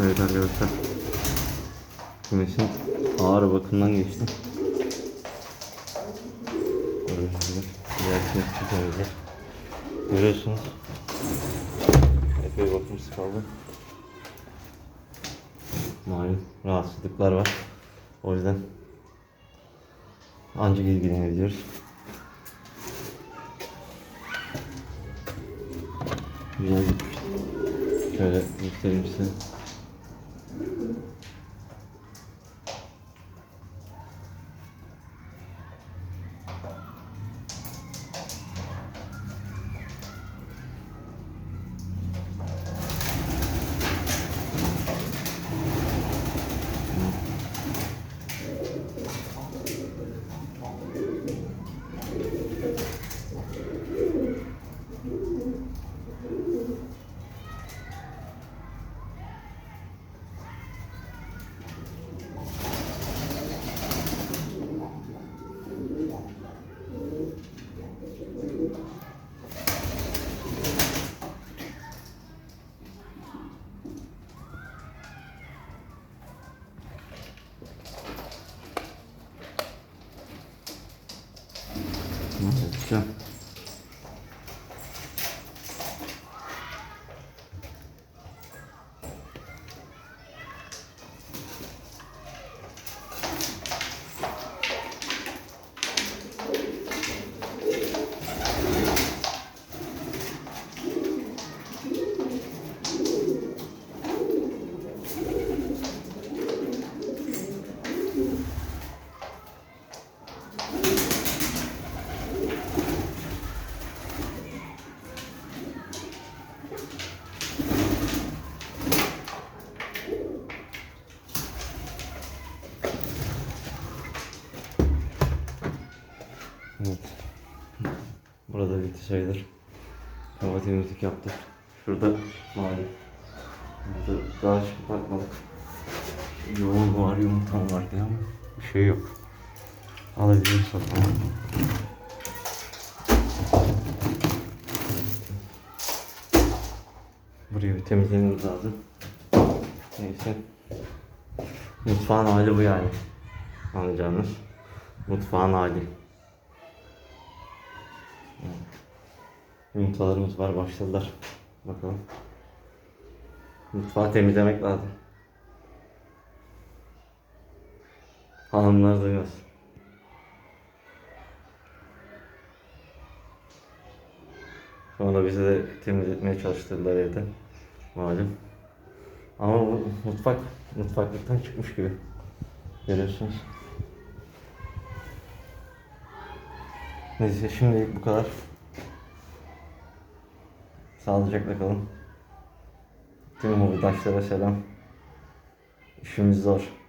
Evet arkadaşlar. Güneşin ağır bakımdan geçti. Görüyorsunuz. Epey bakımsız kaldı. Malum rahatsızlıklar var. O yüzden ancak ilgilenebiliyoruz. Güzel gitmiş. Şöyle göstereyim size. Evet, güzel. Evet. Burada bitti sayılır. Hava temizlik yaptık. Şurada mali. Burada daha hiç bakmadık. Yoğun var, yumurtam var diye ama bir şey yok. Alabiliriz zaman. Burayı bir temizlememiz lazım. Neyse. Mutfağın hali bu yani. Anlayacağınız. Mutfağın hali. Yumurtalarımız var başladılar. Bakalım. Mutfağı temizlemek lazım. Hanımlar duymaz. Sonra bize de temizletmeye çalıştırdılar evde. Malum. Ama bu mutfak mutfaklıktan çıkmış gibi. Görüyorsunuz. Neyse şimdilik bu kadar. Sağlıcakla kalın. Tüm hobitaşlara selam. İşimiz zor.